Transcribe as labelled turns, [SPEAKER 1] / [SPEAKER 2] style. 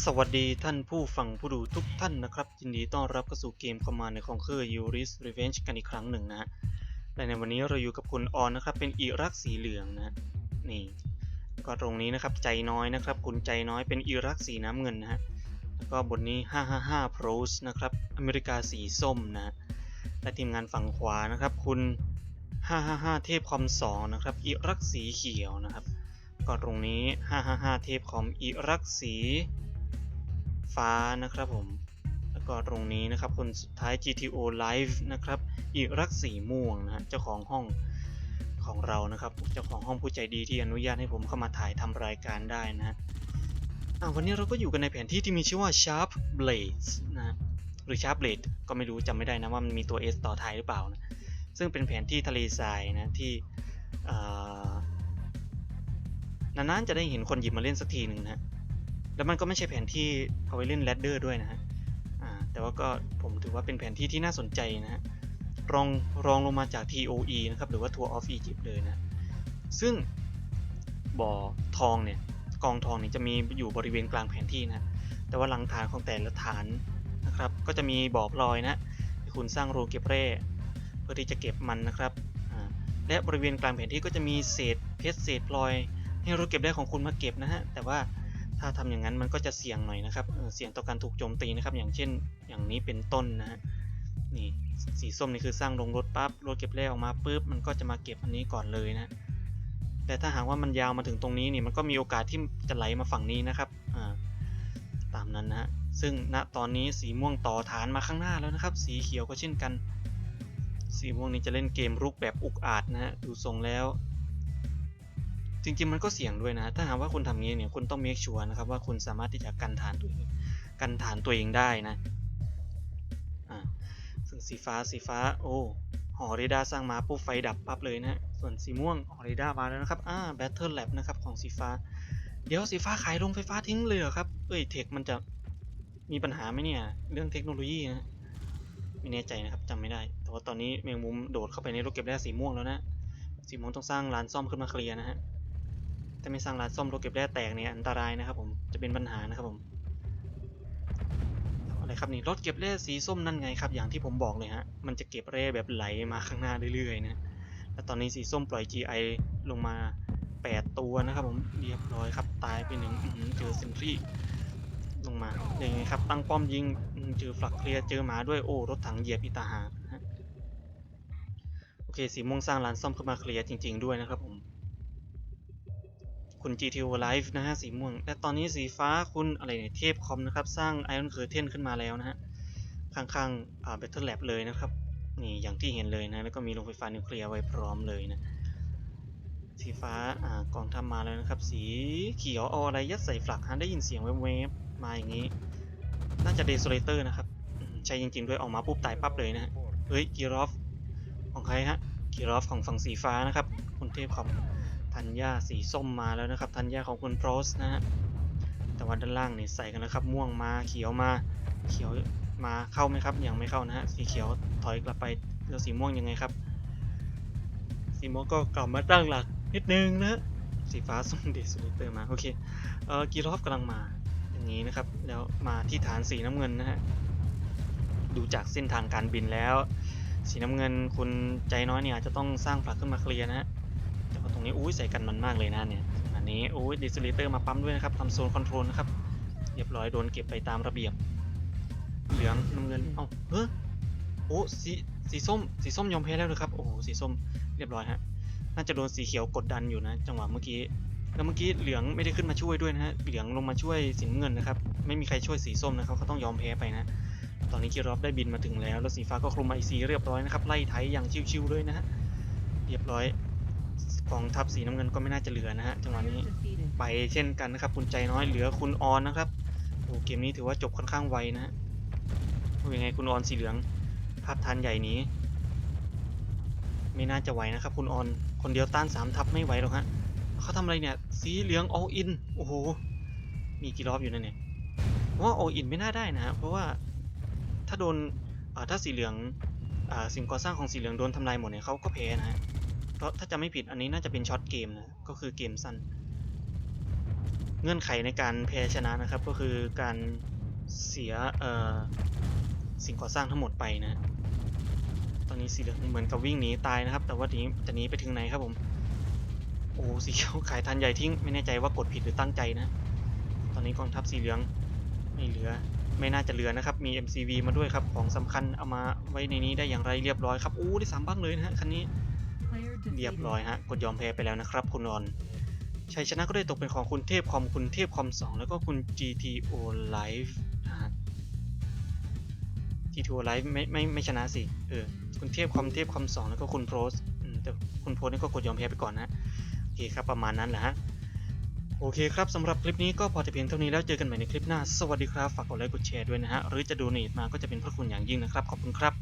[SPEAKER 1] สวัสดีท่านผู้ฟังผู้ดูทุกท่านนะครับ ยินดีต้อนรับเข้าสู่เกม Command ในคองเคอร์ Yuris Revenge กันอีกครั้งหนึ่งนะฮะและในวันนี้เราอยู่กับคุณออนนะครับ เป็นอิรักสีเหลืองนะนี่ก็ตรงนี้นะครับใจน้อยนะครับ คุณใจน้อยเป็นอิรักสีน้ำเงินนะฮะแล้วก็บนนี้ 555 Pros นะครับอเมริกาสีส้มนะฮะและทีมงานฝั่งขวานะครับ คุณ 555 เทพคอม2นะครับอิรักสีเขียวนะครับก็ตรงนี้ 555 เทพคอมอิรักสี ฟ้านะครับผม แล้วก็ตรงนี้นะครับ คนสุดท้าย GTO Live นะครับ อีรักสีม่วงนะฮะเจ้าของห้องของเรานะครับเจ้าของห้องผู้ใจดีที่อนุญาตให้ผมเข้ามาถ่ายทำรายการได้นะฮะวันนี้เราก็อยู่กันในแผนที่ที่มีชื่อว่า Sharp Blades นะฮะหรือ Sharp Blade ก็ไม่รู้จำไม่ได้นะว่ามันมีตัว S ต่อท้ายหรือเปล่านะซึ่งเป็นแผนที่ทะเลทรายนะที่นานๆจะได้เห็นคนหยิบมาเล่นสักทีหนึ่งนะฮะ แล้วมันก็ไม่ใช่แผนที่เอาไว้เล่นแรดเดอร์ด้วยนะฮะแต่ว่าก็ผมถือว่าเป็นแผนที่ที่น่าสนใจนะฮะรองรองลงมาจาก TOE นะครับ หรือว่า Tour of Egypt เลยนะ ซึ่งบ่อทองเนี่ย กองทองเนี่ยจะมีอยู่บริเวณกลางแผนที่นะ แต่ว่าหลังฐานของแต่ละฐานนะครับ ก็จะมีบ่อพลอยนะคุณสร้างรงเก็บแร่ เพื่อที่จะเก็บมันนะครับ และบริเวณกลางแผนที่ก็จะมีเศษเพชรเศษพลอย ให้รถเก็บแร่ของคุณมาเก็บนะฮะ แต่ว่า ถ้าทำอย่างนั้นมันก็จะเสี่ยงหน่อยนะครับเออเสี่ยงต่อการถูกโจมตีนะครับ อย่างเช่น อย่างนี้เป็นต้นนะฮะนี่สีส้มนี่คือสร้างลงรถปั๊บรถเก็บแร่ออกมาปุ๊บมันก็จะมาเก็บอันนี้ก่อนเลยนะแต่ถ้าหากว่ามันยาวมาถึงตรงนี้นี่มันก็มีโอกาสที่จะไหลมาฝั่งนี้นะครับอ่าตามนั้นนะฮะซึ่งณตอนนี้สีม่วงต่อฐานมาข้างหน้าแล้วนะครับ สีเขียวก็เช่นกัน สีม่วงนี้จะเล่นเกมรุกแบบอุกอาจนะฮะดูทรงแล้ว จริงๆมันก็เสี่ยงด้วยนะ ถ้าหากว่าคุณทำงี้เนี่ยคุณต้อง make sure นะครับว่าคุณสามารถที่จะกันฐานตัวเองกันฐานตัวเองได้นะอ่าซึ่งสีฟ้าสีฟ้าโอ้หอเรดาสร้างมาปุ๊บไฟดับปั๊บเลยนะส่วนสีม่วงหอเรดามาแล้วนะครับอ่า Battle Lab นะครับของสีฟ้า เดี๋ยวสีฟ้าขายโรงไฟฟ้าทิ้งเลยเหรอครับเอ้ยเทคมันจะมีปัญหาไหมเนี่ยเรื่องเทคโนโลยีนะไม่แน่ใจนะครับจำไม่ได้ แต่ว่าตอนนี้แมงมุมโดดเข้าไปในรถเก็บแร่สีม่วงแล้วนะสีม่วงต้องสร้างร้านซ่อมขึ้นมาเคลียร์นะฮะ ถ้าไม่สร้างร้านซ่อมรถเก็บแร่แตกเนี่ยอันตรายนะครับผมจะเป็นปัญหานะครับผมอะไรครับนี่รถเก็บแร่สีส้มนั่นไงครับ อย่างที่ผมบอกเลยฮะมันจะเก็บแร่แบบไหลมาข้างหน้าเรื่อยๆนะแล้วตอนนี้สีส้มปล่อย GI ลงมา 8 ตัวนะครับผมเรียบร้อยครับตายไปหนึ่งเจอเซนทรีลงมาอย่างไงครับตั้งป้อมยิงเจอฟลักเคลียร์เจอหมาด้วยโอ้รถถังเหยียบอีตาหากนะฮะโอเคสีม่วงสร้างร้านซ่อมขึ้นมาเคลียร์จริง ๆด้วยนะครับ คุณ GTO Live นะฮะสีม่วง และตอนนี้สีฟ้าคุณอะไรเนี่ยเทพคอมนะครับ สร้าง Iron Curtain ขึ้นมาแล้วนะฮะ ข้างๆอ่า Battle Lab เลยนะครับ นี่อย่างที่เห็นเลยนะ แล้วก็มีโรงไฟฟ้านิวเคลียร์ไว้พร้อมเลยนะ สีฟ้าอ่ากองทัพมาแล้วนะครับ สีเขียวเอาอะไรยัดใส่ฟลักฮะได้ยินเสียงแวบๆมาอย่างนี้ น่าจะเดโซเลเตอร์นะครับใช่จริงๆด้วยออกมาปุ๊บตายปั๊บเลยนะฮะเฮ้ยกีรอฟของใครฮะกีรอฟของฝั่งสีฟ้านะครับ คุณเทพคอม ธัญญาสีส้มมาแล้วนะครับธัญญาของคุณโพสนะฮะแต่ว่าด้านล่างนี่ใส่กันแล้วครับม่วงมาเขียวมาเขียวมาเข้าไหมครับยังไม่เข้านะฮะสีเขียวถอยกลับไปแล้วสีม่วงยังไงครับ สีม่วงก็กลับมาตั้งหลักนิดนึงนะสีฟ้าส่งเดซเลเตอร์มาโอเคเอ่อกีรอฟกำลังมาอย่างนี้นะครับแล้วมาที่ฐานสีน้ำเงินนะฮะดูจากเส้นทางการบินแล้ว สีน้ำเงินคุณใจน้อยเนี่ยจะต้องสร้างฝลักขึ้นมาเคลียร์นะฮะ รงนี้อุ้ยใส่กันมันมากเลยนะเนี่ย อันนี้อุ้ยดซเลเตอร์มาปั๊มด้วยนะครับทำโซนคอนโทรลนะครับ เรียบร้อยโดนเก็บไปตามระเบียบ เหลืองน้ำเงินเอ้าเฮ้ยโอ้สีสีส้ม สีส้มยอมแพ้แล้วเลยครับ โอ้โห สีส้มเรียบร้อยฮะ น่าจะโดนสีเขียวกดดันอยู่นะ จังหวะเมื่อกี้ แล้วเมื่อกี้เหลืองไม่ได้ขึ้นมาช่วยด้วยนะฮะ เหลืองลงมาช่วยสีน้ำเงินนะครับ ไม่มีใครช่วยสีส้มนะครับเขาต้องยอมแพ้ไปนะ ตอนนี้คิรอฟได้บินมาถึงแล้ว แล้วสีฟ้าก็คลุมไอซีเรียบร้อยนะครับ ไล่ไถอย่างชิวๆเลยนะฮะ เรียบร้อย กองทัพสีน้ำเงินก็ไม่น่าจะเหลือนะฮะจังหวะนี้ไปเช่นกันนะครับ คุณใจน้อยเหลือคุณออนนะครับโอ้เกมนี้ถือว่าจบค่อนข้างไวนะฮะว่ายังไงคุณออนสีเหลือง ภาพทานใหญ่นี้ ไม่น่าจะไหวนะครับ คุณออนคนเดียวต้านสามทัพไม่ไหวหรอกฮะเขาทำอะไรเนี่ยสีเหลือง all in โอ้โหมีกี่รอบอยู่นั่นเนี่ยผมว่า all in ไม่น่าได้นะฮะเพราะว่าถ้าโดนอ่าถ้าสีเหลืองอ่าสิ่งก่อสร้างของสีเหลืองโดนทำลายหมดเนี่ยเขาก็แพ้นะฮะเพราะ ถ้าจะไม่ผิดอันนี้น่าจะเป็นช็อตเกมนะ ก็คือเกมสั้น เงื่อนไขในการแพ้ชนะนะครับ ก็คือการเสียสิ่งก่อสร้างทั้งหมดไปนะ ตอนนี้สีเหลืองเหมือนกับวิ่งหนีตายนะครับ แต่ว่านี้จะหนีไปถึงไหนครับผม โอ้สีเขียวขายทันใหญ่ทิ้ง ไม่แน่ใจว่ากดผิดหรือตั้งใจนะ ตอนนี้กองทัพสีเหลืองไม่เหลือ ไม่น่าจะเหลือนะครับ มี MCV มาด้วยครับ ของสำคัญเอามาไว้ในนี้ได้อย่างไรเรียบร้อยครับ อู้ได้สามบ้างเลยนะฮะคันนี้ เรียบร้อยฮะ กดยอมแพ้ไปแล้วนะครับคุณนอนชัยชนะก็ได้ตกเป็นของคุณเทพคอมคุณเทพคอม 2 แล้วก็คุณ GTO Live นะฮะ GTO Live ไม่ไม่ไม่ชนะสิ เออ คุณเทพคอมเทพคอม 2 แล้วก็คุณโพสแต่คุณโพสนี่ก็กดยอมแพ้ไปก่อนนะโอเคครับประมาณนั้นแหละฮะโอเคครับสำหรับคลิปนี้ก็พอแต่เพียงเท่านี้แล้วเจอกันใหม่ในคลิปหน้า สวัสดีครับ ฝากกดไลค์กดแชร์ด้วยนะฮะ หรือจะดูเนตมาก็จะเป็นพระคุณอย่างยิ่งนะครับ ขอบคุณครับ